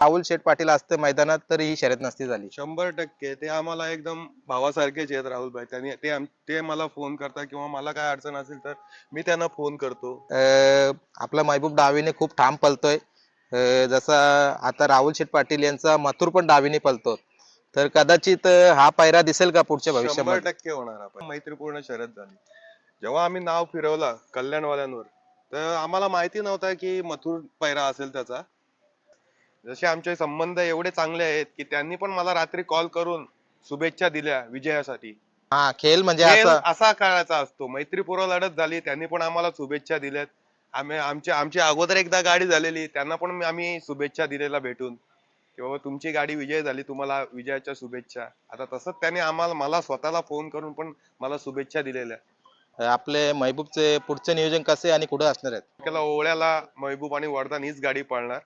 राहुल शेठ पाटील असते मैदानात तर ही शर्यत नसती झाली. शंभर टक्के. ते आम्हाला एकदम भावासारखेच आहेत राहुल भाई. त्यांनी ते आम- ते मला फोन करतात किंवा मला काय अडचण असेल तर मी त्यांना फोन करतो. अं, आपला महबूब डावीने खूप ठाम पलतोय अं, जसा आता राहुल शेठ पाटील यांचा मथुर पण डावीने पलतो तर कदाचित अं, हा पायरा दिसेल का पुढच्या शंभर भविष्यामध्ये? टक्के होणार आपण मैत्रीपूर्ण शर्यत झाली. जेव्हा आम्ही नाव फिरवला कल्याणवाल्यांवर तर आम्हाला माहिती नव्हता की मथुर पैरा असेल त्याचा. जसे आमचे संबंध एवढे चांगले आहेत की त्यांनी पण मला रात्री कॉल करून शुभेच्छा दिल्या विजयासाठी. हा खेळ म्हणजे खेळ असं असा काळाचा असतो. मैत्रीपूर्व लढत झाली त्यांनी पण आम्हाला शुभेच्छा दिल्यात. आम्ही आमच्या आमची अगोदर एकदा गाडी झालेली त्यांना पण आम्ही शुभेच्छा दिलेला भेटून. की बाबा तुमची गाडी विजय झाली तुम्हाला विजयाच्या शुभेच्छा. आता तसंच त्यांनी आम्हाला मला स्वतःला फोन करून पण मला शुभेच्छा दिलेल्या. आपले महबूबचे पुढचे नियोजन कसे आणि कुठे असणार आहेत? त्याला ओळ्याला महबूब आणि वर्धन हीच गाडी पाळणार.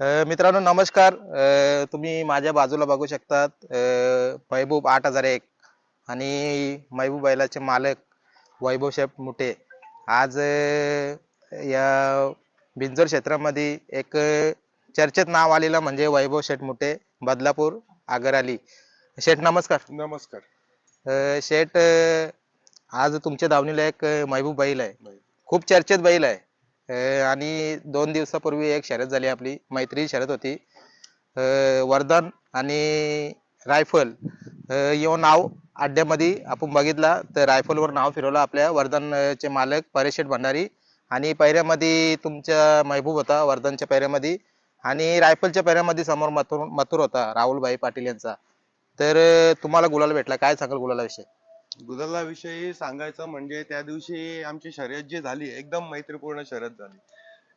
मित्रांनो नमस्कार. तुम्ही माझ्या बाजूला बघू शकतात. महबूब आठ हजार एक आणि महबूब बैलाचे मालक वैभव शेठ मुठे. आज या बिंजोर क्षेत्रामध्ये एक चर्चेत नाव आलेलं म्हणजे वैभव शेठ मुठे बदलापूर आगरआली शेठ नमस्कार. नमस्कार. शेठ आज तुमच्या दावणीला एक महबूब बैल आहे. खूप चर्चेत बैल आहे. आणि दोन दिवसापूर्वी एक शर्यत झाली आपली मैत्री शर्यत होती. वरदान वर्धन आणि रायफल येऊन यो नाव अड्ड्यामध्ये आपण बघितला तर रायफलवर नाव फिरवलं आपल्या वर्धनचे मालक परेशेठ भंडारी. आणि पैऱ्यामध्ये तुमच्या महबूब होता वर्धनच्या पैऱ्यामध्ये. आणि रायफलच्या पैऱ्यामध्ये समोर मथुर मथुर होता राहुलभाई पाटील यांचा. तर तुम्हाला गुलाल भेटला. काय सांगाल गुलाला विषयी सांगायचं म्हणजे त्या दिवशी आमची शर्यत जी झाली एकदम मैत्रीपूर्ण शर्यत झाली.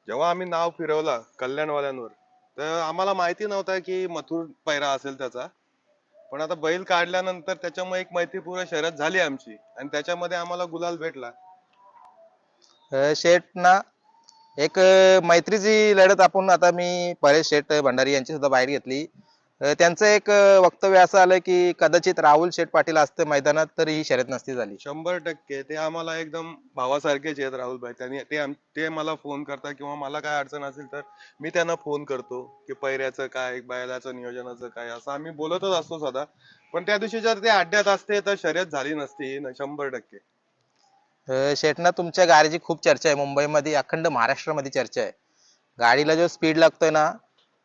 जेव्हा आम्ही नाव फिरवला कल्याणवाल्यांवर तर आम्हाला माहिती नव्हता की मथुर पैरा असेल त्याचा. पण आता बैल काढल्यानंतर त्याच्यामुळे एक मैत्रीपूर्ण शर्यत झाली आमची आणि त्याच्यामध्ये आम्हाला गुलाल भेटला. अं, शेठ ना एक अं, मैत्रीची लढत आपण आता मी परेश शेठ भंडारी यांची सुद्धा बाहेर घेतली. त्यांचं एक वक्तव्य असं आलं की कदाचित राहुल शेठ पाटील असते मैदानात तर ही शर्यत नसती झाली. शंभर टक्के. ते आम्हाला एकदम भावासारखेच आहेत राहुल भाई. त्यांनी ते ते मला फोन करतात किंवा मला काय अडचण असेल तर मी त्यांना फोन करतो की पैऱ्याचं काय बैलाचं नियोजनाचं काय असं आम्ही बोलतच असतो सदा पण त्या दिवशी जर ते अड्ड्यात असते तर शर्यत झाली नसती. शंभर टक्के. शेठना तुमच्या गाडीची खूप चर्चा आहे. मुंबईमध्ये अखंड महाराष्ट्रामध्ये चर्चा आहे. गाडीला जो स्पीड लागतोय ना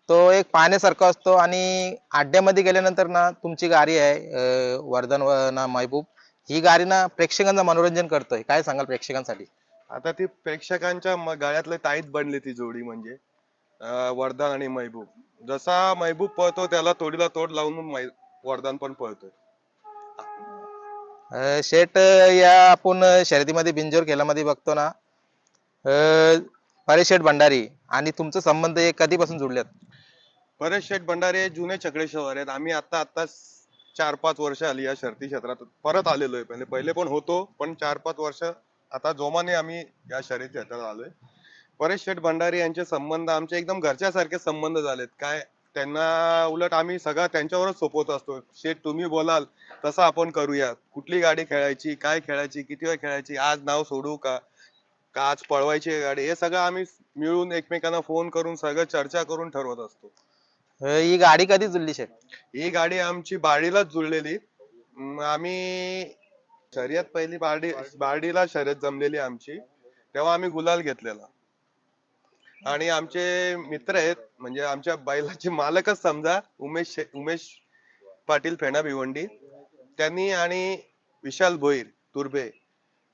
तो एक पाहण्यासारखा असतो आणि अड्ड्यामध्ये गेल्यानंतर ना तुमची गाडी आहे वर्धन ना महबूब ही गाडी ना प्रेक्षकांचं मनोरंजन करतोय. काय सांगाल प्रेक्षकांसाठी? आता ती प्रेक्षकांच्या म- गळ्यातलं ताईत बनली ती जोडी म्हणजे अं, वर्धन आणि महबूब. जसा महबूब पळतो त्याला तोडीला तोड लावून मै- वर्धन पण पळतोय. अं, शेठ या आपण शर्यतीमध्ये बिंजोर खेळामध्ये बघतो ना अं, परेश शेठ भंडारी आणि तुमचे संबंध हे कधीपासून जुळलेत? परेश शेठ भंडारे जुने चक्रेश्वर आहेत. आम्ही आता आता चार पाच वर्ष आली या शर्ती क्षेत्रात. परत आलेलो आहे. पहिले पहिले पण होतो पण चार पाच वर्ष आता जोमाने आम्ही या शर्यती क्षेत्रात आलोय. परेश शेठ भंडारे यांचे संबंध आमचे एकदम घरच्यासारखे संबंध झालेत. काय त्यांना उलट आम्ही सगळं त्यांच्यावरच सोपवत असतो. शेठ तुम्ही बोलाल तसं आपण करूया. कुठली गाडी खेळायची काय खेळायची किती वेळ खेळायची आज नाव सोडू का? का आज पळवायची गाडी? हे सगळं आम्ही मिळून एकमेकांना फोन करून सगळं चर्चा करून ठरवत असतो. ही गाडी कधी जुळली शेठ? ही गाडी आमची बार्डीलाच जुळलेली. आम्ही शर्यत पहिली बाडी बार्डीला शर्यत जमलेली आमची. तेव्हा आम्ही गुलाल घेतलेला. आणि आमचे मित्र आहेत म्हणजे आमच्या बैलाचे मालकच समजा उमेश शे- उमेश पाटील फेणा भिवंडी. त्यांनी आणि विशाल भोईर तुर्भे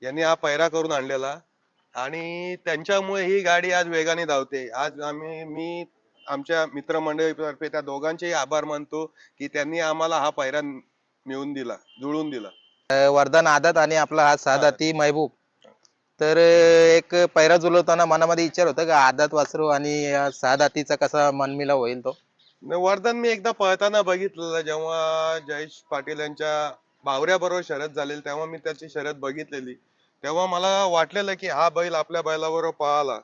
यांनी हा पैरा करून आणलेला. आणि त्यांच्यामुळे ही गाडी आज वेगाने धावते. आज आम्ही मी आमच्या मित्रमंडळीतर्फे त्या दोघांचेही आभार मानतो की त्यांनी आम्हाला हा पैरा मिळवून दिला जुळून दिला. अं, वर्धन आदत आणि आपला हा सादाती महबूब. तर एक पैरा जुळवताना मनामध्ये विचार होता का आदात वासरू आणि सादातीचा कसा मनमिला होईल तो? न वर्धन मी एकदा पळताना बघितलेलं जेव्हा जयेश पाटील यांच्या भावऱ्या बरोबर शर्यत झालेली तेव्हा मी त्याची शर्यत बघितलेली. तेव्हा मला वाटलेलं की हा बैल आपल्या बैलाबरोबर पळाला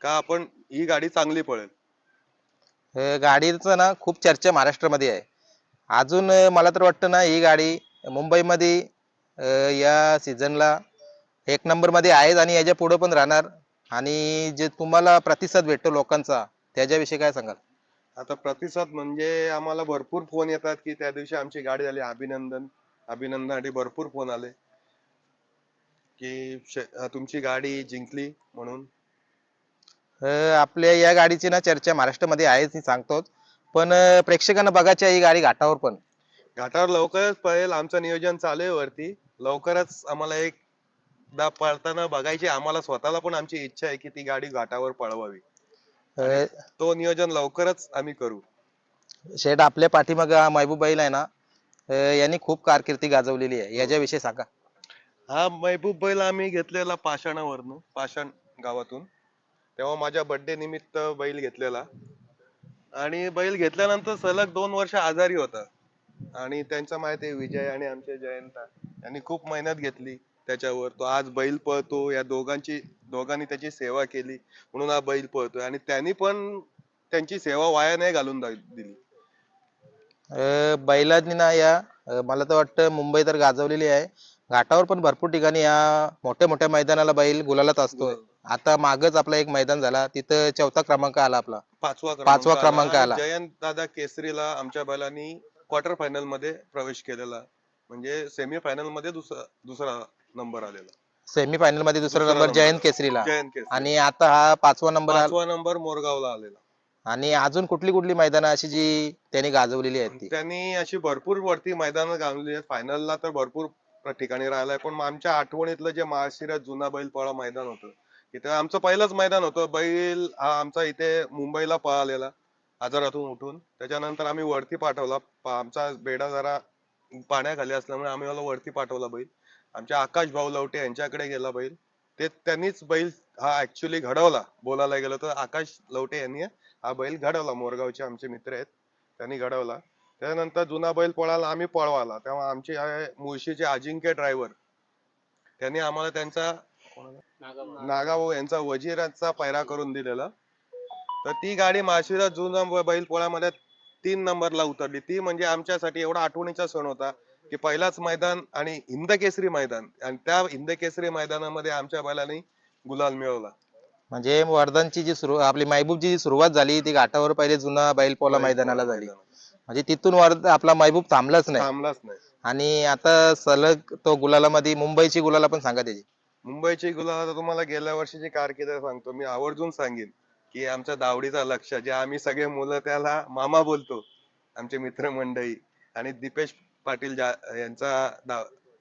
का आपण ही गाडी चांगली पळेल. गाडीचं ना खूप चर्चा महाराष्ट्रामध्ये आहे. अजून मला तर वाटतं ना ही गाडी मुंबईमध्ये या सीझनला एक नंबरमध्ये आहेच आणि याच्यापुढे पण राहणार. आणि जे तुम्हाला प्रतिसाद भेटतो लोकांचा त्याच्याविषयी काय सांगाल? आता प्रतिसाद म्हणजे आम्हाला भरपूर फोन येतात की त्या दिवशी आमची गाडी झाली अभिनंदन अभिनंदनासाठी भरपूर फोन आले. की तुमची गाडी जिंकली म्हणून. आपल्या या गाडीची ना चर्चा महाराष्ट्रामध्ये आहेच मी सांगतोच. पण प्रेक्षकांना बघायची ही गाडी घाटावर पण. घाटावर लवकरच पळेल आमचं नियोजन चालू आहे वरती. लवकरच आम्हाला एकदा पळताना बघायची आम्हाला स्वतःला पण आमची इच्छा आहे की ती गाडी घाटावर पळवावी. तो नियोजन लवकरच आम्ही करू. शेठ आपल्या पाठीमाग महबूब बैल आहे ना यांनी खूप कारकिर्दी गाजवलेली आहे. याच्याविषयी सांगा. हा महबूब बैल आम्ही घेतलेला पाषाणावरनं पाषाण गावातून. तेव्हा माझ्या बर्थडे निमित्त बैल घेतलेला. आणि बैल घेतल्यानंतर सलग दोन वर्ष आजारी होता. आणि त्यांचा माहिती आहे विजय आणि आमचे जयंता यांनी खूप मेहनत घेतली त्याच्यावर. तो आज बैल पळतो या दोघांची दोघांनी त्याची सेवा केली म्हणून हा बैल पळतोय. आणि त्यांनी पण त्यांची सेवा वाया नाही घालून दा- दिली. अं, बैलांनी ना या अं, मला तर वाटतं मुंबई तर गाजवलेली आहे. घाटावर पण भरपूर ठिकाणी या मोठ्या मोठ्या मैदानाला बैल गुलालात असतोय. आता मागच आपला एक मैदान झाला तिथं चौथा क्रमांक आला आपला. पाचवा पाचवा क्रमांक आला. जयंत दादा केसरीला आमच्या बैलांनी क्वार्टर फायनलमध्ये प्रवेश केलेला. म्हणजे सेमी फायनलमध्ये दुसरा दुसरा नंबर आलेला. सेमी फायनलमध्ये दुसरा नंबर. जयंत केसरीला. जयंत केसरी. आणि आता हा पाचवा नंबर आला. पाचवा नंबर मोरगावला आलेला. आणि अजून कुठली कुठली मैदानं अशी जी त्यांनी गाजवलेली आहेत ती? त्यांनी अशी भरपूर वरती मैदानं गावली आहेत. फायनलला तर भरपूर ठिकाणी राहिलाय. पण आमच्या आठवणीतलं जे महाशिरात जुना बैलपोळा मैदान होतं इथे आमचं पहिलंच मैदान होतं. बैल हा आमचा इथे मुंबईला पळालेला आजारातून उठून. त्याच्यानंतर आम्ही वरती पाठवला. पा- आमचा बेडा जरा पाण्याखाली असल्यामुळे आम्ही मला वरती पाठवला बैल. आमच्या आकाश भाऊ लवटे यांच्याकडे गेला बैल. ते त्यांनीच बैल हा ऍक्च्युली घडवला. बोलायला गेलं तर आकाश लवटे यांनी हा बैल घडवला. मोरगावचे आमचे मित्र आहेत त्यांनी घडवला. त्यानंतर जुना बैल पळाला आम्ही पळवाला तेव्हा आमचे मुळशीचे अजिंक्य ड्रायव्हर त्यांनी आम्हाला त्यांचा नागाभाऊ. यांचा वजीराचा पैरा करून दिलेला. तर ती गाडी माशिरा जुना ब- बैल पोळ्यामध्ये तीन नंबरला उतरली. ती म्हणजे आमच्यासाठी एवढा आठवणीचा सण होता की पहिलाच मैदान आणि हिंद केसरी मैदान. आणि त्या हिंद केसरी मैदानामध्ये आमच्या बैलांनी गुलाल मिळवला. म्हणजे वर्धनची जी सुरू आपली महबूबची जी सुरुवात झाली ती घाटावर पहिले जुना बैलपोला मैदानाला झाली. म्हणजे तिथून वर्ध आपला महबूब थांबलाच नाही. थांबलाच नाही. आणि आता सलग तो गुलालामध्ये मुंबईची गुलाला पण सांगा त्याची. मुंबईची गुलाल आता तुम्हाला गेल्या वर्षीची कारकीर्द सांगतो. मी आवर्जून सांगेन की आमच्या दावडीचा लक्ष जे आम्ही सगळे मुलं त्याला मामा बोलतो आमचे मित्रमंडळी आणि दीपेश पाटील यांचा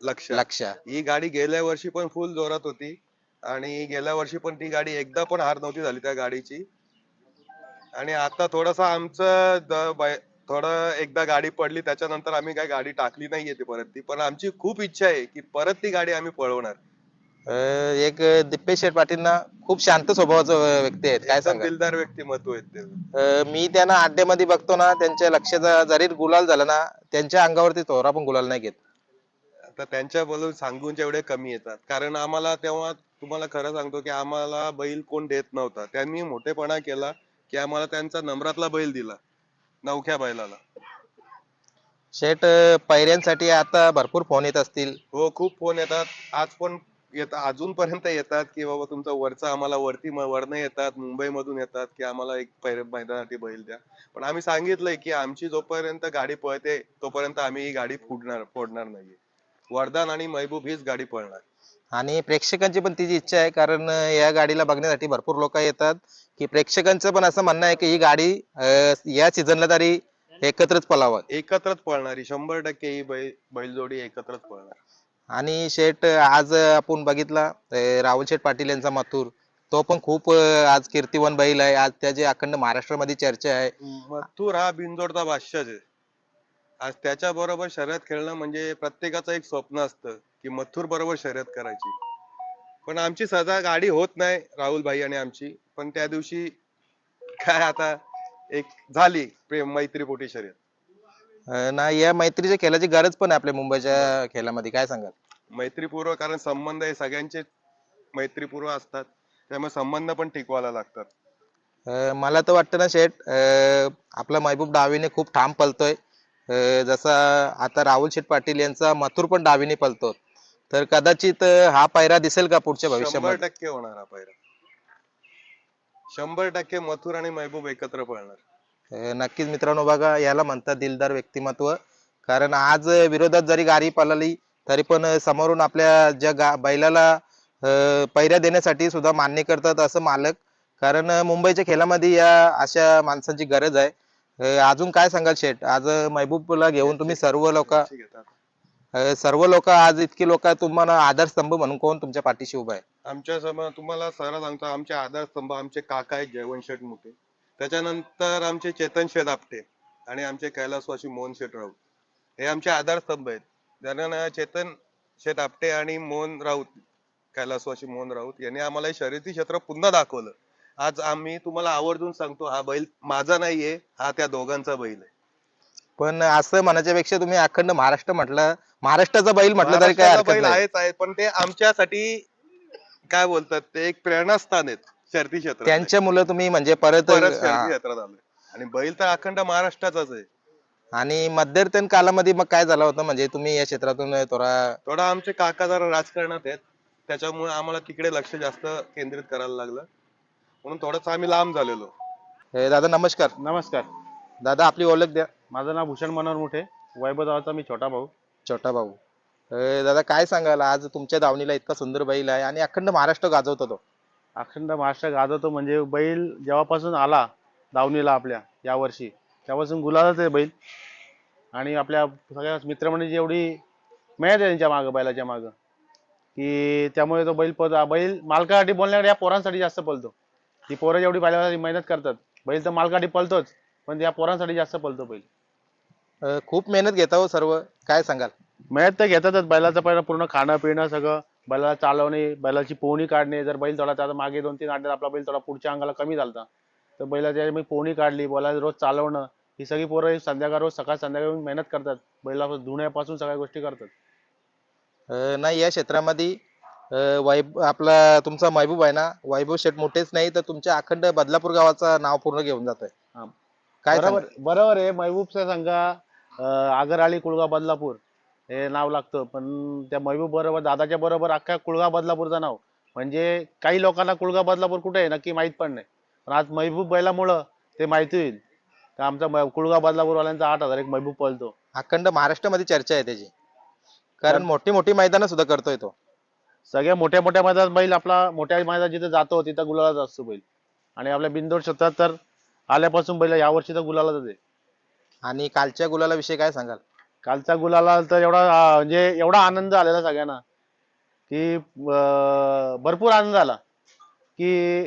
लक्ष. लक्ष. ही गाडी गेल्या वर्षी पण फुल जोरात होती आणि गेल्या वर्षी पण ती गाडी एकदा पण हार नव्हती झाली त्या गाडीची. आणि आता थोडस आमचं थोडं एकदा गाडी पडली त्याच्यानंतर आम्ही काही गाडी टाकली नाहीये ती परत ती. पण आमची खूप इच्छा आहे की परत ती गाडी आम्ही पळवणार. अं, एक दिपेश शेठ पाटील ना खूप शांत स्वभावाचं व्यक्ती आहेत. काय सांगा दिलदार व्यक्तिमत्व आहेत ते. अं, मी त्यांना अड्ड्यामध्ये बघतो ना त्यांच्या लक्षाचा जरी गुलाल झाला ना त्यांच्या अंगावरती थोडा पण गुलाल नाही घेत. आता त्यांच्या बोलून सांगून जेवढे कमी येतात. कारण आम्हाला तेव्हा तुम्हाला खरं सांगतो की आम्हाला बैल कोण देत नव्हता. त्यांनी मोठेपणा केला की आम्हाला त्यांचा नंबरातला बैल दिला नवख्या बैलाला. शेठ अं, पैऱ्यांसाठी आता भरपूर फोन येत असतील. हो खूप फोन येतात. आज पण येतात अजूनपर्यंत येतात की बाबा तुमचा वरचा आम्हाला वरती वरनं येतात मुंबई मधून येतात की आम्हाला एक मैदानासाठी बैल द्या. पण आम्ही सांगितलंय की आमची जोपर्यंत गाडी पळते तोपर्यंत आम्ही ही गाडी फोडणार फोडणार नाहीये. वरदान आणि महबूब हीच गाडी पळणार. आणि प्रेक्षकांची पण तिची इच्छा आहे कारण या गाडीला बघण्यासाठी भरपूर लोक येतात. की प्रेक्षकांचं पण असं म्हणणं आहे की ही गाडी अं, या सीझनला तरी एकत्रच पलावं एकत्रच पळणारी शंभर टक्के ही बैल बैलजोडी एकत्रच पळणार. आणि शेठ आज आपण बघितला राहुल शेठ पाटील यांचा मथुर. तो पण खूप आज कीर्तिवन बैल आहे. आज त्याची अखंड महाराष्ट्रामध्ये चर्चा आहे. मथुर हा बिनजोडचा बादशाच आहे. आज त्याच्या बरोबर शर्यत खेळणं म्हणजे प्रत्येकाचं एक स्वप्न असतं की मथुर बरोबर शर्यत करायची. पण आमची सदा गाडी होत नाही राहुल भाई आणि आमची. पण त्या दिवशी काय आता एक झाली प्रेम मैत्रीपोटी शर्यत. ना या मैत्रीच्या खेळाची गरज पण आहे आपल्या मुंबईच्या खेळामध्ये. काय सांगाल? मैत्रीपूर्व कारण संबंध हे सगळ्यांचे मैत्रीपूर्व असतात. त्यामुळे संबंध पण टिकवायला लागतात. अं, मला तर वाटतं ना शेठ अं, आपला महबूब डावीने खूप ठाम पलतोय अं, जसा आता राहुल शेठ पाटील यांचा मथुर पण डावीने पलतो तर कदाचित अं, हा पायरा दिसेल का पुढच्या शंभर भविष्यामध्ये? टक्के होणार हा पहिला शंभर टक्के मथुर आणि महबूब एकत्र पळणार. नक्कीच मित्रांनो बघा याला म्हणतात दिलदार व्यक्तिमत्व. कारण आज विरोधात जरी गाडी पळाली तरी पण समोरून आपल्या ज्या गा बैलाला पैऱ्या देण्यासाठी सुद्धा मान्य करतात असं मालक. कारण मुंबईच्या खेळामध्ये या अशा माणसांची गरज आहे. अजून काय सांगाल शेठ? आज महबूबला घेऊन तुम्ही सर्व लोक घेतात सर्व लोक आज इतकी लोक तुम्हाला आधारस्तंभ म्हणून कोण तुमच्या पाठीशी उभा आहे? आमच्यासमोर तुम्हाला सरळ सांगतो आमचे आधारस्तंभ आमचे काका आहेत जयवंत शेठ मोठे. त्याच्यानंतर आमचे चेतन शेठ आपटे आणि आमचे कैलासवासी मोहन शेठ राऊत. हे आमचे आधारस्तंभ आहेत. ज्यांना चेतन शेठ आपटे आणि मोहन राऊत कैलासवासी मोहन राऊत. यांनी आम्हाला हे शर्यती क्षेत्र पुन्हा दाखवलं. आज आम्ही तुम्हाला आवर्जून सांगतो हा बैल माझा नाहीये हा त्या दोघांचा बैल आहे. पण असं म्हणायच्या पेक्षा तुम्ही अखंड महाराष्ट्र म्हटलं महाराष्ट्राचा बैल म्हटलं तरी काय महाराष्ट्राचा हरकत बैल नाही. आहेच आहे पण ते आमच्यासाठी काय बोलतात ते एक प्रेरणास्थान आहेत. शर्ती क्षेत्रात त्यांच्या मुलं तुम्ही म्हणजे परत परत. शर्ती क्षेत्रात आलोय. आणि बैल तर अखंड महाराष्ट्राचाच आहे. आणि मध्यंतरीन कालामध्ये मग काय झालं होतं? म्हणजे तुम्ही या क्षेत्रातून थोडा थोडा आमचे काका जरा राजकारणात आहेत. त्याच्यामुळे आम्हाला तिकडे लक्ष जास्त केंद्रित करायला लागलं. म्हणून थोडंच आम्ही लांब झालेलो. हे दादा नमस्कार. नमस्कार. दादा आपली ओळख द्या. माझं नाव भूषण मनोहर मुठे. वैभवचा मी छोटा भाऊ. छोटा भाऊ. हे दादा काय सांगाल? आज तुमच्या दावणीला इतका सुंदर बैल आहे आणि अखंड महाराष्ट्र गाजवतो तो. अखंड महाराष्ट्र गाजवतो म्हणजे बैल जेव्हापासून आला दावणीला आपल्या यावर्षी तेव्हापासून गुलालच आहे बैल. आणि आपल्या सगळ्या मित्रमंडळीची एवढी मेहनत आहे त्यांच्या मागं बैलाच्या मागं की त्यामुळे तो बैल पळतो. बैल मालकासाठी बोलण्याकडे या पोरांसाठी जास्त पळतो. ती पोरं जेवढी बैलासाठी मेहनत करतात. बैल तर मालकासाठी पळतोच पण या पोरांसाठी जास्त पळतो बैल. अं, खूप मेहनत घेता हो सर्व. काय सांगाल? मेहनत तर घेतातच. बैलाचं पहिलं पूर्ण खाणं पिणं सगळं बैलाला चालवणे बैलाची पोहणी काढणे जर बैल थोडा आता मागे दोन तीन आठवड्यात आपला बैल थोडा पुढच्या अंगाला कमी झालता तर बैलाच्या मी पोहणी काढली बैलाला रोज चालवणं ही सगळी पोरं संध्याकाळ रोज सकाळ संध्याकाळ मेहनत करतात बैला धुण्यापासून सगळ्या गोष्टी करतात. नाही या क्षेत्रामध्ये वैभ आपला तुमचा महबूब आहे ना वैभव शेठ मोठेच नाही तर तुमच्या अखंड बदलापूर गावाचं नाव पूर्ण घेऊन जातोय. हा. काय बरोबर आहे महबूबचा संघा अं, आगरआळी कुळगा बदलापूर. हे नाव लागतं. पण त्या महबूब बरोबर दादाच्या बरोबर अख्ख्या कुळगा बदलापूरचं नाव. म्हणजे काही लोकांना कुळगा बदलापूर कुठे आहे नक्की माहीत पण नाही. पण आज महबूब बैलामुळं ते माहिती होईल. का आमचा म- कुळगा बदलापूरवाल्यांचा आठ हजार एक महबूब पळतो. अखंड महाराष्ट्रामध्ये चर्चा आहे त्याची. कारण मोठी मोठी मैदानं सुद्धा करतोय तो. सगळ्या मोठ्या मोठ्या मैदानात बैल आपला मोठ्या मैदानात जिथे जातो तिथं गुलालाच असतो बैल. आणि आपल्या बिंदोड क्षेत्रात तर आल्यापासून बैल यावर्षी तर गुलालाच आहे. आणि कालच्या गुलाला विषयी काय सांगाल? कालचा गुलाला तर एवढा म्हणजे एवढा आनंद आलेला सगळ्यांना की अं, भरपूर आनंद झाला की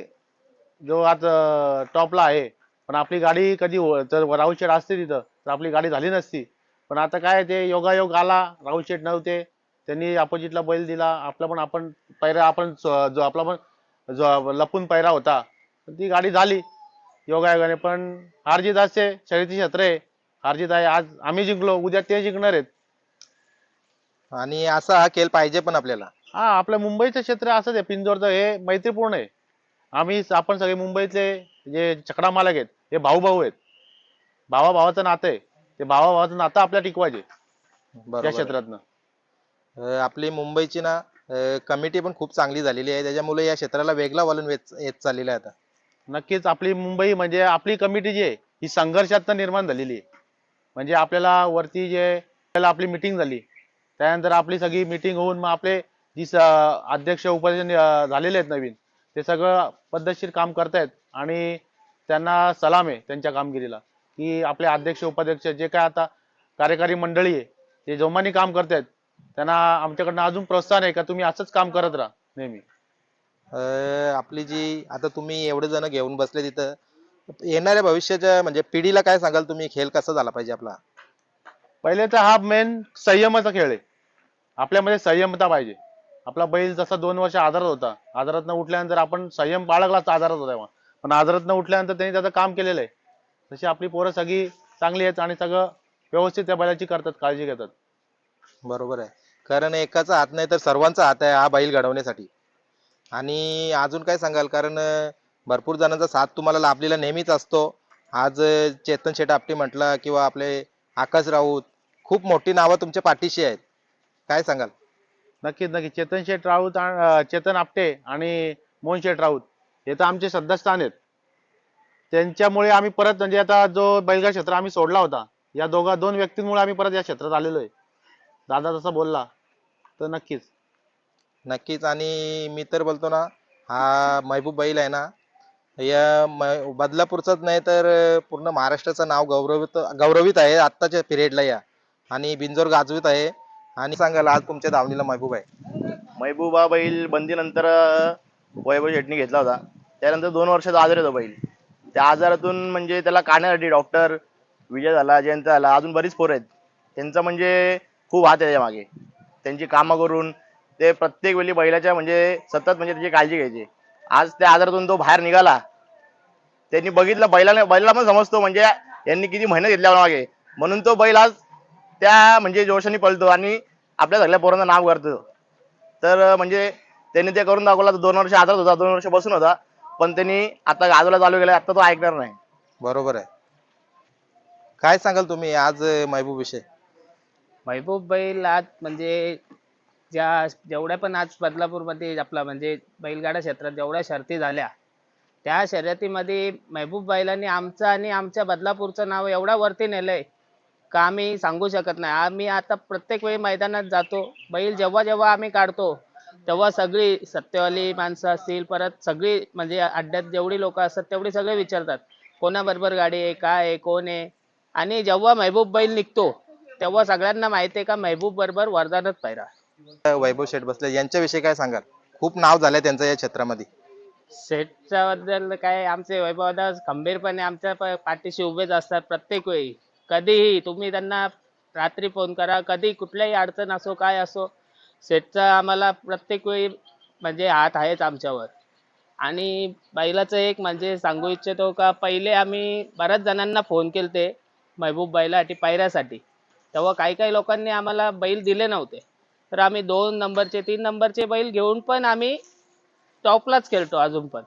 जो आता टॉपला आहे. पण आपली गाडी कधी हो- जर राहुल शेठ असते तिथं तर आपली गाडी झाली नसती. पण आता काय ते योगायोग आला राहुल शेठ नव्हते. त्यांनी अपोजिटला बैल दिला. आपला पण आपण पैरा आपण स- जो आपला पण जो लपून पैरा होता. ती गाडी झाली योगायोगाने. पण हारजीत असते शर्यती क्षेत्र आहे हारजीत आहे आज आम्ही जिंकलो उद्या ते जिंकणार आहेत. आणि असा हा खेळ पाहिजे पण आपल्याला. हा आपल्या मुंबईचं क्षेत्र असंच आहे पिंजोरचं हे मैत्रीपूर्ण आहे. आम्ही आपण सगळे मुंबईतले जे चकडा मालक आहेत हे भाऊ भाऊ आहेत. भावा भावाचं नातं आहे. ते भावा भावाचं नातं आपल्या टिकवायचे. या आहे. क्षेत्रातनं. अं, आपली मुंबईची ना कमिटी पण खूप चांगली झालेली आहे. त्याच्यामुळे या क्षेत्राला वेगळा वळण येत येत चाललेलं आहे आता. नक्कीच आपली मुंबई म्हणजे आपली कमिटी जी आहे ही संघर्षातनं निर्माण झालेली आहे. म्हणजे आपल्याला वरती जे आपल्याला आपली मिटिंग झाली त्यानंतर आपली सगळी मिटिंग होऊन मग आपले जी स- अध्यक्ष उपाध्यक्ष झालेले आहेत नवीन ते सगळं पद्धतशीर काम करतायत आणि त्यांना सलाम आहे त्यांच्या कामगिरीला की आपले अध्यक्ष उपाध्यक्ष जे काय आता कार्यकारी मंडळी आहे ते जोमाने काम करतायत त्यांना आमच्याकडनं अजून प्रोत्साहन आहे का? तुम्ही असंच काम करत राहा नेहमी. आपली जी आता तुम्ही एवढे जण घेऊन बसले तिथं येणाऱ्या भविष्याच्या म्हणजे पिढीला काय सांगाल तुम्ही? खेळ कसा झाला पाहिजे आपला? पहिले तर हा मेन संयमाचा खेळ आहे. आपल्यामध्ये संयमता पाहिजे. आपला बैल जसा दोन वर्ष आजारात होता आजारात उठल्यानंतर आपण संयम बाळगलाच आजारात होता तेव्हा. पण आजारात उठल्यानंतर त्यांनी त्याचं काम केलेलं आहे. तशी आपली पोरं सगळी चांगली आहेत आणि सगळं व्यवस्थित त्या बैलाची करतात काळजी घेतात. बरोबर आहे. कारण एकाचा हात नाही तर सर्वांचा हात आहे हा बैल घडवण्यासाठी. आणि अजून काय सांगाल? कारण भरपूर जणांचा साथ तुम्हाला लाभलेला नेहमीच असतो. आज चेतन शेट आपटे म्हटला किंवा आपले आकाश राऊत खूप मोठी नावं तुमच्या पाठीशी आहेत. काय सांगाल? नक्कीच नक्कीच. चेतन शेठ राऊत चेतन आपटे आणि मोहन शेठ राऊत हे तर आमचे श्रद्धास्थान आहेत. त्यांच्यामुळे आम्ही परत म्हणजे आता जो बैलगाड क्षेत्र आम्ही सोडला होता या दोघा दोन व्यक्तींमुळे आम्ही परत या क्षेत्रात आलेलो आहे. दादा जसा बोलला तर नक्कीच. नक्कीच. आणि मी तर बोलतो ना हा महबूब बैल आहे ना या म- बदलापूरचाच नाही तर पूर्ण महाराष्ट्राचं नाव गौरवित गौरवित आहे आत्ताच्या पिरियडला या. आणि बिंजोर गाजवित आहे. आणि सांगायला आज तुमच्या धावणीला महबूब आहे. महबूबा बैल बंदीनंतर अं, वैभव शेटणी घेतला होता. त्यानंतर दोन वर्षाचा आजार होता बैल. त्या आजारातून म्हणजे त्याला काढण्यासाठी डॉक्टर विजय झाला जयंत झाला अजून बरीच पोरं आहेत. त्यांचा म्हणजे खूप हात आहे मागे त्यांची कामं करून ते प्रत्येक वेळी बैलाच्या म्हणजे सतत म्हणजे त्याची काळजी घ्यायची. आज त्या आजारातून तो बाहेर निघाला. त्यांनी बघितलं बैलाने बैलाला पण समजतो म्हणजे यांनी किती मेहनत घेतल्या मागे. म्हणून तो बैल आज त्या म्हणजे जोशाने पळतो आणि आपल्या सगळ्या पोरांचं नाव करतो. तर म्हणजे त्यांनी ते करून दाखवला दोन वर्ष आजारात होता दोन वर्ष बसून होता. पण त्यांनी आता गाजवला चालू केला आता तो ऐकणार नाही. बरोबर आहे. काय सांगाल तुम्ही आज महबूब विषय महबूब बैल आज म्हणजे ज्या जेवढ्या पण आज बदलापूरमध्ये आपला म्हणजे बैलगाडा क्षेत्रात जेवढ्या शर्ती झाल्या त्या शर्यतीमध्ये महबूब बैलांनी आमचं आणि आमच्या बदलापूरचं नाव एवढा वरती नेलंय का आम्ही सांगू शकत नाही. आम्ही आता प्रत्येक वेळी मैदानात जातो बैल जेव्हा जेव्हा आम्ही काढतो तेव्हा सगळी सत्यवाली माणसं असतील परत सगळी म्हणजे अड्ड्यात जेवढी लोक असतात तेवढी सगळे विचारतात कोणाबरोबर गाडी आहे काय आहे कोण आहे? आणि जेव्हा महबूब बैल निघतो तेव्हा सगळ्यांना माहिती आहे का महबूब बरोबर वरदानच पाहिला वैभव शेठ बसले यांच्याविषयी काय सांगाल? खूप नाव झालंय त्यांचं या क्षेत्रामध्ये. सेटच्या बद्दल काय आमचे वैभवदा खंबीरपणे आमच्या प- पाठीशी उभेच असतात प्रत्येक वेळी. कधीही तुम्ही त्यांना रात्री फोन करा कधी कुठल्याही अडचण असो काय असो सेटचा आम्हाला प्रत्येक वेळी म्हणजे हात आहेच आमच्यावर. आणि बैलाचं एक म्हणजे सांगू इच्छितो का पहिले आम्ही बऱ्याच जणांना फोन केलते महबूब बैलासाठी पायऱ्यासाठी. तेव्हा काही काही लोकांनी आम्हाला बैल दिले नव्हते. तर आम्ही दोन नंबरचे तीन नंबरचे बैल घेऊन पण आम्ही टॉपलाच खेळतो अजून पण.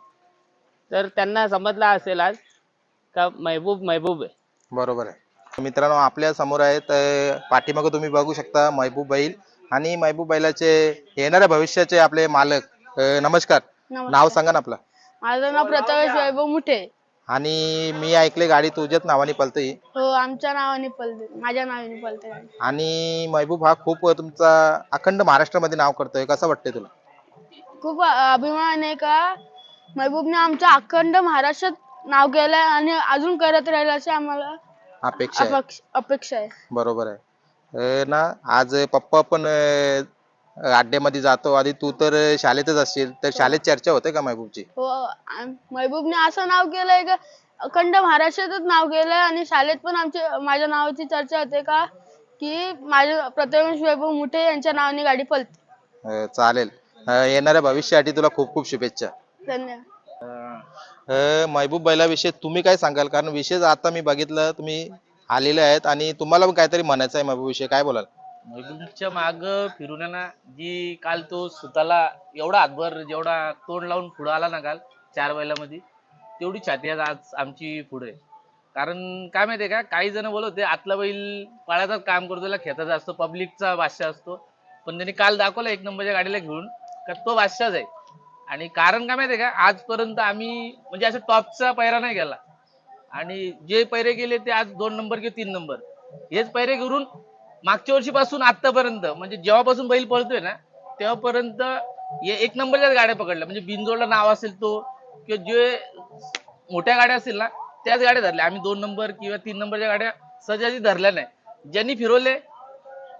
तर त्यांना समजला असेल आज का महबूब महबूब आहे. बरोबर आहे. मित्रांनो आपल्यासमोर आहेत पाठीमागं तुम्ही बघू शकता महबूब बैल आणि महबूब बैलाचे येणाऱ्या भविष्याचे आपले मालक अं, नमस्कार. नाव सांगा ना आपलं. माझं नाव प्रथमेश वैभव मुठे. आणि मी ऐकले गाडी तुझ्याच नावाने पलते हो. आमच्या नावाने पलते. माझ्या नावाने पलते गाडी. आणि महबूब हा खूप तुमचा अखंड महाराष्ट्रामध्ये नाव करतोय. कसं वाटतंय तुला? खूप अभिमान आहे का महबूबने आमच्या अखंड महाराष्ट्रात नाव केलंय आणि अजून करत राहील अशी आम्हाला अपेक्षा आहे. अपक्ष- अपेक्षा आहे. बरोबर आहे. अं, ना आज पप्पा पण अं, अड्ड्यामध्ये जातो आणि तू तर शाळेतच असशील तर शाळेत चर्चा होते का महबूबची? हो आम- महबूबने असं नाव केलंय का? अखंड महाराष्ट्रातच नाव केलंय आणि शाळेत पण आमच्या माझ्या नावाची चर्चा होते का? की माझ्या प्रथमेश वैभव मुठे यांच्या नावाने गाडी पलते अं, चालेल. अं, येणाऱ्या भविष्यासाठी तुला खूप खूप शुभेच्छा. धन्यवाद. अं, महबूब बैलाविषयी तुम्ही काय सांगाल? कारण विशेष आता मी बघितलं तुम्ही आलेले आहेत आणि तुम्हाला पण काहीतरी म्हणायचं आहे महबूब विषयी काय बोलाल? महबूबच्या माग फिरून आहे ना जी काल तो सुताला एवढा हातभर जेवढा तोंड लावून पुढं आला ना काल चार बैलामध्ये तेवढी छाती आज आज आमची पुढे आहे. कारण काय माहितीये का काही जण बोलत होते आतला बैल पळायचं काम करतो त्याला खेचायचा असतो पब्लिकचा बादशाह असतो. पण त्यांनी काल दाखवलं एक नंबरच्या गाडीला घेऊन का तो बादशाहच आहे. आणि कारण काय माहितीये का आजपर्यंत आम्ही म्हणजे असं टॉपचा पैरा नाही गेला. आणि जे पैरे गेले ते आज दोन नंबर किंवा तीन नंबर. हेच पैरे करून मागच्या वर्षीपासून आतापर्यंत म्हणजे जेव्हापासून बैल पळतोय ना तेव्हापर्यंत एक नंबरच्याच गाड्या पकडल्या. म्हणजे बिंजोडला नाव असेल तो किंवा जे मोठ्या गाड्या असतील ना त्याच गाड्या धरल्या. आम्ही दोन नंबर किंवा तीन नंबरच्या गाड्या सहजासहजी धरल्या नाही. ज्यांनी फिरवले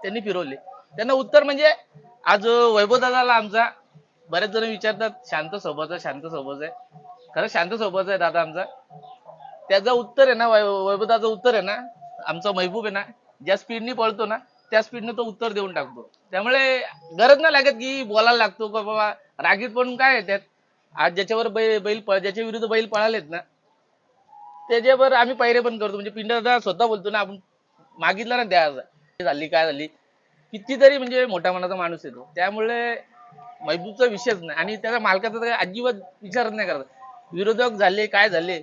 त्यांनी फिरवले. त्यांना उत्तर म्हणजे आज वैभव दादाला आमचा बरेच जण विचारतात शांत स्वभावाचा शांत सोबत आहे. खरं शांत सोबत आहे दादा आमचा. त्याचं उत्तर आहे ना वैभव वैभवदाचं उत्तर आहे ना आमचा महबूब आहे ना ज्या स्पीडने पळतो ना त्या स्पीडने तो उत्तर देऊन टाकतो. त्यामुळे गरज नाही लागत की बोलायला लागतो का बाबा. रागीत पण काय त्यात? आज ज्याच्यावर बैल ज्याच्या विरुद्ध बैल पळालेत ना त्याच्यावर आम्ही पैरे पण करतो. म्हणजे पिंडा स्वतः बोलतो ना आपण मागितलं ना द्या झाली काय झाली. कितीतरी म्हणजे मोठ्या मनाचा माणूस येतो त्यामुळे महबूबचा विषयच नाही. आणि त्याच्या मालकाचा तर अजिबात विचारच नाही करत. विरोधक झाले काय झाले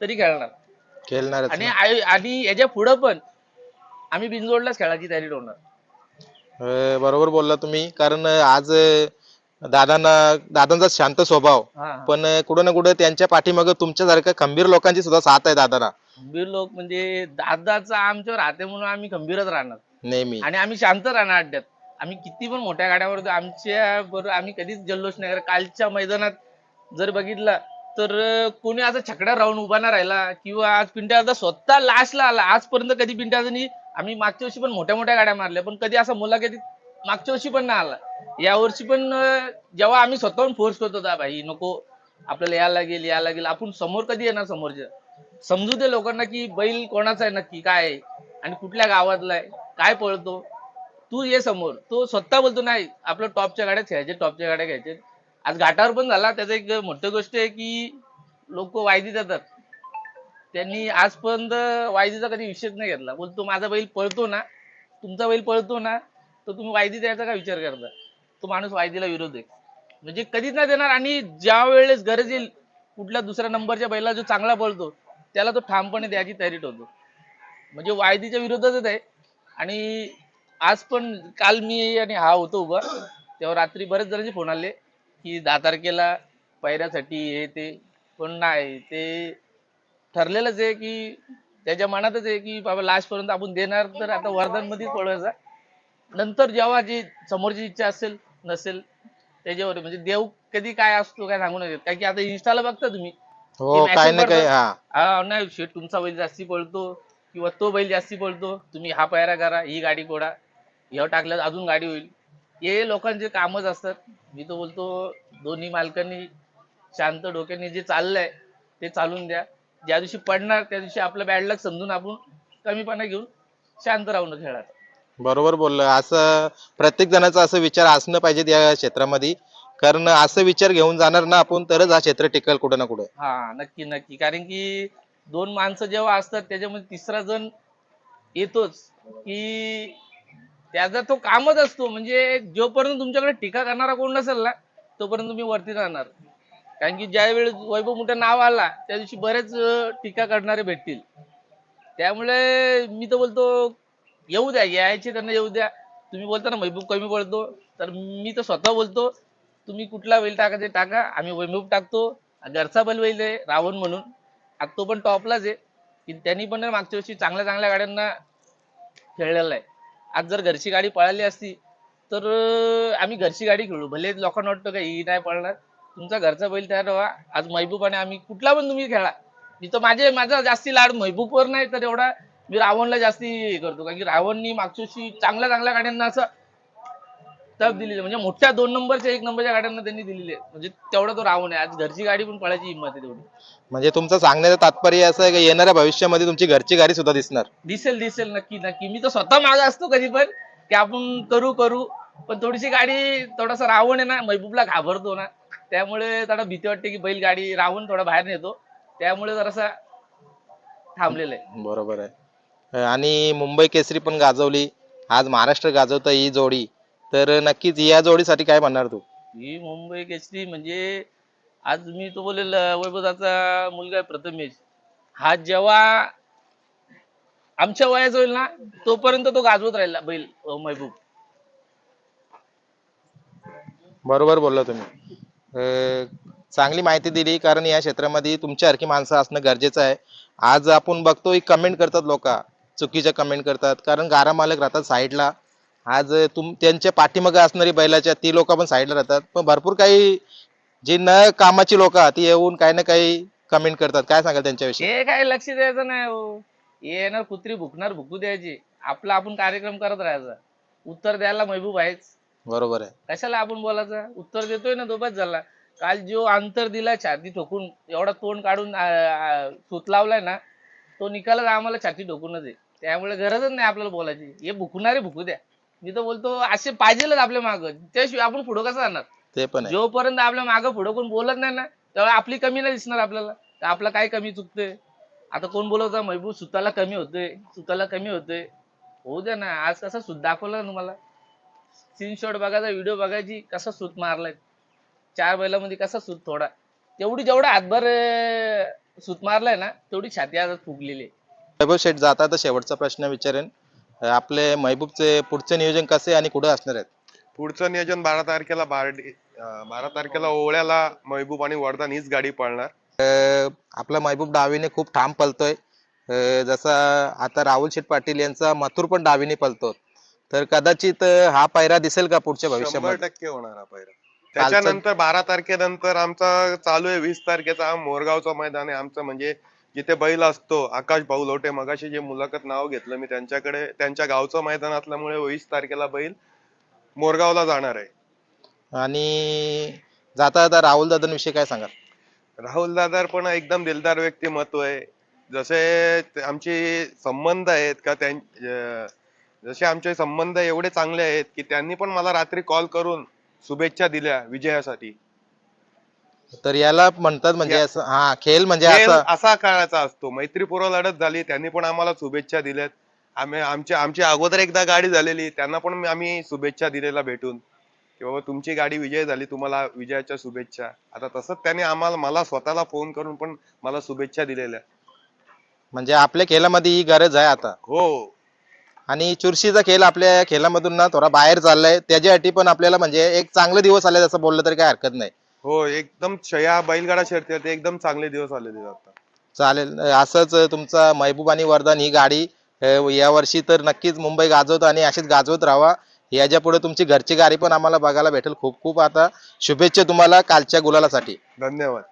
तरी खेळणार. खेळणारच आणि आणि याच्या पुढं पण आम्ही बिनजोडलाच खेळायची तयारी ठेवणार. अं, बरोबर बोलला तुम्ही. कारण आज दादांना दादांचा शांत स्वभाव. हा. पण कुठं ना कुठं त्यांच्या पाठीमागे तुमच्यासारख्या खंबीर लोकांची सुद्धा साथ आहे दादांना. खंबीर लोक म्हणजे दादाचा आमच्यावर राहते म्हणून आम्ही खंबीरच राहणार. नेहमी. आणि आम्ही शांत राहणार अड्ड्यात. आम्ही किती पण मोठ्या गाड्यावर जाऊ, आमच्या बरोबर आम्ही कधीच जल्लोष नाही करत. कालच्या मैदानात जर बघितलं तर अं, कोणी असं छकड्या राहून उभा नाही राहिला किंवा आज पिंट्या स्वतः लास्टला आला. आजपर्यंत कधी पिंट्या आम्ही मागच्या वर्षी पण मोठ्या मोठ्या गाड्या मारल्या पण कधी असं मुलाखतीत मागच्या वर्षी पण नाही आला. या वर्षी पण जेव्हा आम्ही स्वतःहून फोर्स करत होता भाई नको आपल्याला यायला लागेल यायला लागेल आपण समोर कधी येणार समोरच्या? समजू दे लोकांना की बैल कोणाचा आहे नक्की काय आहे आणि कुठल्या गावातला आहे काय पळतो. तू ये समोर तो स्वतः बोलतो नाही आपलं टॉपच्या गाड्या खेळायचे टॉपच्या गाड्या घ्यायचे. आज घाटावर पण झाला त्याचं एक मोठी गोष्ट आहे की लोक वायदी देतात. त्यांनी आजपर्यंत वायदीचा कधी विषयच नाही घेतला. बोलतो माझा बैल पळतो ना तुमचा बैल पळतो ना तर तुम्ही वायदी द्यायचा का विचार करता? तो माणूस वायदीला विरोध आहे. म्हणजे कधीच नाही देणार आणि ज्या वेळेस गरज येईल कुठल्या दुसऱ्या नंबरच्या बैला जो चांगला पळतो त्याला तो ठामपणे द्यायची तयारी ठेवतो. म्हणजे वायदीच्या विरोधातच आहे. आणि आज पण काल मी आणि हा होतो उभा तेव्हा रात्री बरेच जणांचे फोन आले की दहा तारखेला पायऱ्यासाठी हे ते पण नाही ते ठरलेलंच आहे की त्याच्या मनातच आहे की बाबा लास्ट पर्यंत आपण देणार तर आता वर्धन मध्येच पळवायचा नंतर जेव्हा जी समोरची इच्छा असेल नसेल त्याच्यावर. म्हणजे देव कधी काय असतो काय सांगू नये. कारण की आता इन्स्टाला बघता तुम्ही. हो काय ना. हा. नाही शेट तुमचा बैल जास्ती पळतो किंवा तो बैल जास्ती पळतो तुम्ही हा पायरा करा ही गाडी कोडा ह्यावर टाकलं तर अजून गाडी होईल. हे लोकांचे कामच असतात. मी तो बोलतो दोन्ही मालकांनी शांत डोक्याने जे चाललंय ते चालून द्या. ज्या दिवशी पडणार त्या दिवशी आपलं बॅड लक समजून आपण कमीपणा घेऊन शांत राहून खेळात. बरोबर बोललं. असं प्रत्येक जणाचा असं विचार असणं पाहिजे या क्षेत्रामध्ये. कारण असं विचार घेऊन जाणार ना आपण तरच हा क्षेत्र टिकल कुठं ना कुठं. हा नक्की नक्की. कारण की दोन माणसं जेव्हा असतात त्याच्यामध्ये तिसरा जण येतोच की त्याचा तो कामच असतो. म्हणजे जोपर्यंत तुमच्याकडे टीका करणारा कोण नसेल ना तोपर्यंत तुम्ही वरती राहणार. कारण की ज्यावेळेस वैभव मोठं नाव आला त्या दिवशी बरेच टीका करणारे भेटतील. त्यामुळे मी तर बोलतो येऊ द्या यायचे त्यांना येऊ द्या. तुम्ही बोलता ना वैभव कमी पडतो तर मी तर स्वतः बोलतो तुम्ही कुठला बैल ते टाका आम्ही वैभव टाकतो. घरचा बैल बैल आहे रावण म्हणून. आता तो पण टॉपलाच आहे. की त्यांनी पण मागच्या वर्षी चांगल्या चांगल्या गाड्यांना खेळलेला आहे. आज जर घरची गाडी पळाली असती तर आम्ही घरची गाडी खेळू. भले लोकांना वाटतं का ही नाही पळणार. तुमचा घरचा बैल तयार व्हा. आज महबूब आणि आम्ही कुठला पण तुम्ही खेळा. मी तर माझे माझा जास्ती लाड महबूबवर नाही तर एवढा मी रावणला जास्ती हे करतो. कारण की रावणनी मागच्या वर्षी चांगल्या चांगल्या गाड्यांना असं तप दिलेली. म्हणजे मोठ्या दोन नंबरच्या एक नंबरच्या गाड्यांना त्यांनी दिलेली. आहे म्हणजे तेवढा तो रावण आहे. आज घरची गाडी पण पळायची हिंमत आहे तेवढी. म्हणजे तुमचं सांगण्याचं तात्पर्य असं आहे की? येणाऱ्या भविष्यामध्ये तुमची घरची गाडी सुद्धा दिसणार? दिसेल दिसेल. नक्की नक्की. मी तर स्वतः मागा असतो कधी पण की आपण करू करू. पण थोडीशी गाडी थोडासा रावण आहे ना महबूबला घाबरतो ना. त्यामुळे थोडा भीती वाटते की बैल गाडी रावण थोडा बाहेर नेतो. त्यामुळे जरासा थांबलेला आहे. बरोबर आहे. आणि मुंबई केसरी पण गाजवली. आज महाराष्ट्र गाजवतं ही जोडी. तर नक्कीच या जोडीसाठी काय म्हणणार तू? ही मुंबई केसरी म्हणजे आज मी तो बोलेल वैभवदाचा मुलगा आहे प्रथमेश. हा जेव्हा आमच्या वयाचा होईल ना तोपर्यंत तो गाजवत राहिला बैल महबूब. बरोबर बोलला तुम्ही. चांगली माहिती दिली कारण या क्षेत्रामध्ये तुमच्यासारखी माणसं असणं गरजेचं आहे. आज आपण बघतो कमेंट करतात लोक. चुकीच्या कमेंट करतात. कारण गारा मालक राहतात साईडला. आज तुम त्यांच्या पाठीमागे असणारी बैलाच्या ती लोक पण साईडला राहतात. पण भरपूर काही जी न कामाची लोक ती येऊन काही ना काही कमेंट करतात. काय सांगाल त्यांच्याविषयी? हे काय लक्ष द्यायचं नाही हो येणार कुत्री भुकणार भुकू द्यायची. आपला आपण कार्यक्रम करत राहायचा. उत्तर द्यायला महबूब आहेच. बरोबर आहे. कशाला आपण बोलायचं? उत्तर देतोय ना तो बस झाला काल जो अंतर दिला छाती ठोकून एवढा तोंड काढून आ- आ- सूत लावलाय ना तो निकालच आम्हाला छाती ठोकूनच आहे. त्यामुळे गरजच नाही आपल्याला बोलायची. हे भुकणारे भुकू द्या. मी तर बोलतो असे पाहिजेलच आपल्या मागं. त्याशिवाय आपण पुढं कसं जाणार? ते पण आहे. जोपर्यंत आपल्या मागं पुढं कोण बोलत नाही ना तेव्हा आपली कमी नाही दिसणार आपल्याला. तर आपलं काय कमी चुकतंय? आता कोण बोलवता महबूब सुताला कमी होतोय. सुताला कमी होतोय. होऊ द्या ना. आज कसा सूत दाखवला ना तुम्हाला? स्क्रीनशॉट बघायचा व्हिडिओ बघायची कसा सूत मारलाय? चार बैलामध्ये कसा सूत थोडा? तेवढी जेवढा हातभर सूत मारलाय ना तेवढी छाती आज फुगलेली आहे. वैभव शेठ जाता तर शेवटचा प्रश्न विचारेन. आपले महबूबचे पुढचे नियोजन कसे आणि कुठे असणार आहेत? पुढचं नियोजन बारा तारखेला बार्डी बारा तारखेला ओवळ्याला महबूब आणि वरदान हीच गाडी पळणार. अं, आपला महबूब डावीने खूप ठाम पलतोय अं, जसा आता राहुल शेठ पाटील यांचा मथुर पण डावीने पलतो तर कदाचित हा पायरा दिसेल का पुढच्या शंभर भविष्यामध्ये? टक्के होणार हा पहिरा त्याच्यानंतर बारा तारखेनंतर आमचा चालू आहे वीस तारखेचा हा मोरगावचं मैदान आहे. आमचं म्हणजे जिथे बैल असतो आकाश भाऊ लोटे मगाशी जे मुलाखत नाव घेतलं मी त्यांच्याकडे त्यांच्या गावचं मैदान असल्यामुळे वीस तारखेला बैल मोरगावला जाणार आहे. आणि जाता जाता राहुल दादांविषयी काय सांगाल? राहुल दादार पण एकदम दिलदार व्यक्तिमत्व आहे. जसे ते आमचे संबंध आहेत का त्यां अं, जसे आमचे संबंध एवढे चांगले आहेत की त्यांनी पण मला रात्री कॉल करून शुभेच्छा दिल्या विजयासाठी. तर याला म्हणतात म्हणजे असं हा खेळ म्हणजे खेळ असं. असा काळाचा असतो. मैत्रीपूर्व लढत झाली त्यांनी पण आम्हाला शुभेच्छा दिल्यात. आम्ही आमच्या आमची अगोदर एकदा गाडी झालेली त्यांना पण आम्ही शुभेच्छा दिलेल्या भेटून. की बाबा तुमची गाडी विजय झाली तुम्हाला विजयाच्या शुभेच्छा. आता तसंच त्यांनी आम्हाला मला स्वतःला फोन करून पण मला शुभेच्छा दिलेल्या. म्हणजे आपल्या खेळामध्ये ही गरज आहे आता. हो. आणि चुरशीचा खेळ आपल्या खेळामधून ना थोडा बाहेर चाललाय. त्याच्यासाठी पण आपल्याला म्हणजे एक चांगले दिवस आले जसं बोललं तरी काय हरकत नाही. हो एकदम शया बैलगाडा शर्ती एकदम चांगले दिवस आलेले आता. चालेल. असंच तुमचा महबूब आणि वरदान ही गाडी या वर्षी तर नक्कीच मुंबई गाजवत आणि अशीच गाजवत राहा याच्यापुढे तुमची घरची गाडी पण आम्हाला बघायला भेटेल. खूप खूप आता शुभेच्छा तुम्हाला कालच्या गुलालासाठी. धन्यवाद.